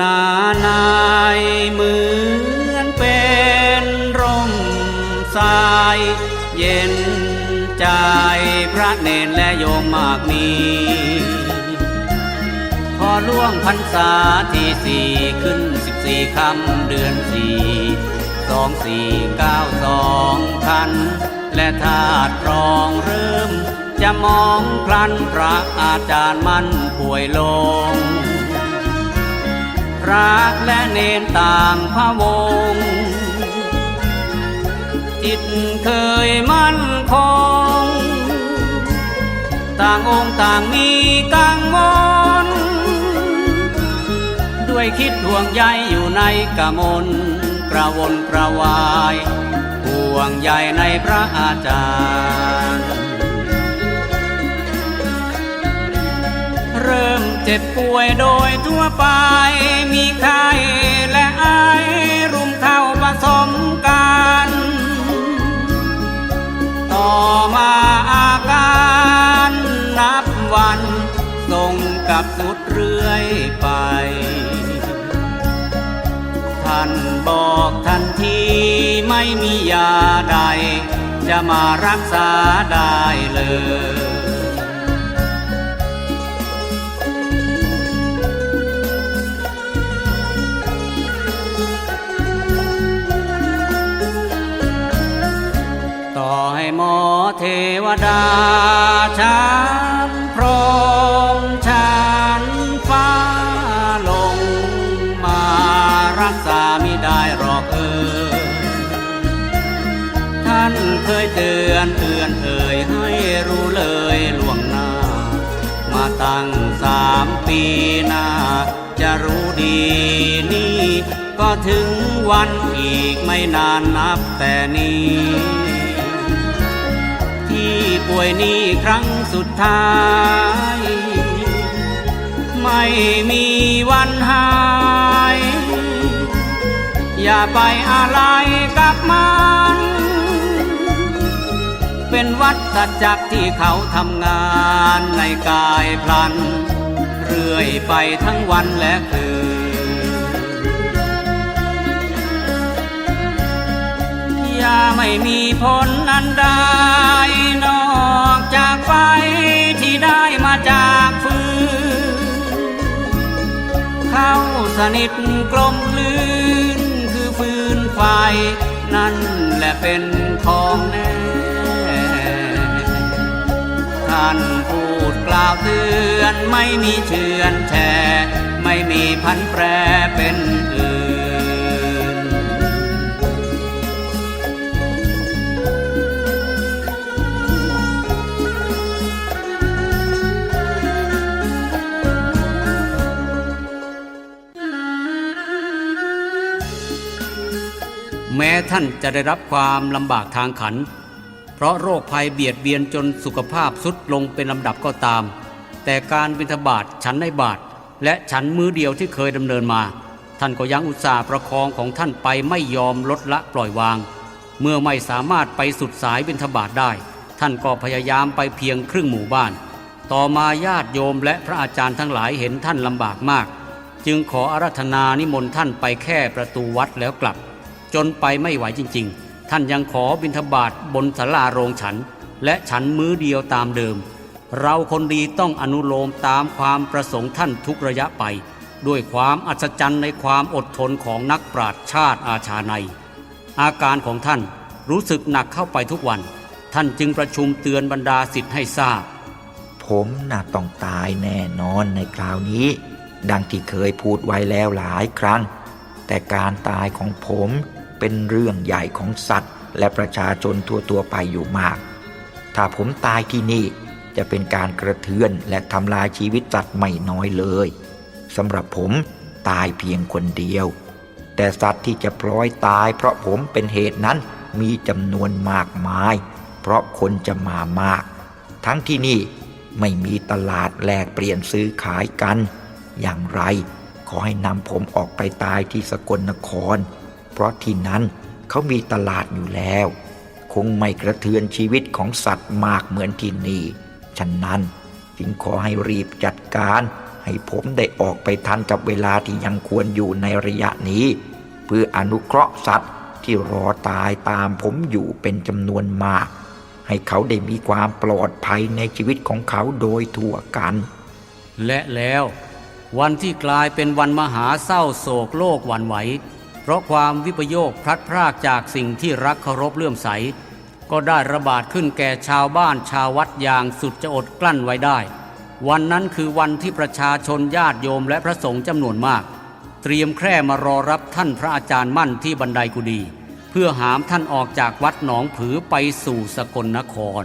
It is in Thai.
นานายเหมือนเป็นร่มสาย เย็นใจพระเนนและโยมมากมีพอล่วงพรรษาที่สี่ขึ้นสิบสี่คำเดือนสี่สองสี่เก้าสองคัน และธาตุรองเริ่ม จะมองพลันพระอาจารย์มั่นป่วยลง พระและเนนต่างพระวงจิตเคยมั่นคง ต่างองค์ต่างมีกังวลด้วยคิดห่วงใยอยู่ในกมลกระวนกระวาย ห่วงใยในพระอาจารย์ จ็บป่วยโดยทั่วไป มีไข้และไอรุมเข้าผสมกัน ต่อมาอาการนับวันส่งกับสุดเรื่อยไป ท่านบอกทันทีไม่มียาใด จะมารักษาได้เลย ดาฉันพรหมฉันฟ้าลงมารักษาไม่ได้หรอกเออ ท่านเคยเตือนเตือนเอ่ยให้รู้เลยล่วงหน้า มาตั้งสามปีหน้า จะรู้ดีนี่ ก็ถึงวันอีกไม่นานนับแต่นี้ ป่วยนี้ครั้งสุดท้าย ไม่มีวันหาย อย่าไปอะไรกับมัน เป็นวัฏจักที่เขาทำงานในกายพลัน เรื่อยไปทั้งวันและคืนอย่าไม่มีผลอันใด นิทกลมกลืนคือฟืนไฟ นั่นแหละเป็นของแน่ ท่านพูดกล่าวเตือนไม่มีเชือนแช่ไม่มีพันแปรเป็นอื่น แม้ท่านจะได้รับความลำบากทางขัน เพราะโรคภัยเบียดเบียนจนสุขภาพสุดลงเป็นลำดับก็ตาม แต่การบิณฑบาตฉันในบาท และฉันมือเดียวที่เคยดำเนินมา ท่านก็ยังอุตส่าห์ประคองของท่านไปไม่ยอมลดละปล่อยวาง เมื่อไม่สามารถไปสุดสายบิณฑบาตได้ ท่านก็พยายามไปเพียงครึ่งหมู่บ้าน ต่อมาญาติโยมและพระอาจารย์ทั้งหลายเห็นท่านลำบากมาก จึงขออารัธนานิมนต์ท่านไปแค่ประตูวัดแล้วกลับ จนไปไม่ไหวจริง ๆ ท่านยังขอบิณฑบาตบนศาลาโรงฉัน และฉันมื้อเดียวตามเดิม เราคนดีต้องอนุโลมตามความประสงค์ท่านทุกระยะไป ด้วยความอัศจรรย์ในความอดทนของนักปราชญ์ชาติอาชาในอาการของท่านรู้สึกหนักเข้าไปทุกวัน ท่านจึงประชุมเตือนบรรดาสิทธิ์ให้ทราบ ผมน่ะต้องตายแน่นอนในคราวนี้ ดังที่เคยพูดไว้แล้วหลายครั้ง แต่การตายของผม เป็นเรื่องใหญ่ของสัตว์ และประชาชนทั่วๆไปอยู่มาก ถ้าผมตายที่นี่จะเป็นการกระเทือนและทำลายชีวิตสัตว์ไม่น้อยเลยสำหรับผมตายเพียงคนเดียว แต่สัตว์ที่จะพลอยตาย เพราะผมเป็นเหตุนั้นมีจำนวนมากมาย เพราะคนจะมามาก ทั้งที่นี่ไม่มีตลาดแลกเปลี่ยนซื้อขายกัน อย่างไร ขอให้นำผมออกไปตายที่สกลนคร ราะที่นั้นเขามีตลาดอยู่แล้ว คงไม่กระเทือนชีวิตของสัตว์มากเหมือนที่นี่ฉะนั้นจึงขอให้รีบจัดการ ให้ผมได้ออกไปทันกับเวลาที่ยังควรอยู่ในระยะนี้ เพื่ออนุเคราะห์สัตว์ที่รอตายตามผมอยู่เป็นจำนวนมาก ให้เขาได้มีความปลอดภัยในชีวิตของเขาโดยทั่วกัน และแล้ววันที่กลายเป็นวันมหาเศร้าโศกโลกหวั่นไหว เพราะความวิปโยคพลัดพรากจากสิ่งที่รักเคารพเลื่อมใส ก็ได้ระบาดขึ้นแก่ชาวบ้านชาววัดอย่างสุดจะอดกลั้นไว้ได้ วันนั้นคือวันที่ประชาชนญาติโยมและพระสงฆ์จำนวนมาก เตรียมแคร่มารอรับท่านพระอาจารย์มั่นที่บันไดกุดี เพื่อหามท่านออกจากวัดหนองผือไปสู่สกลนคร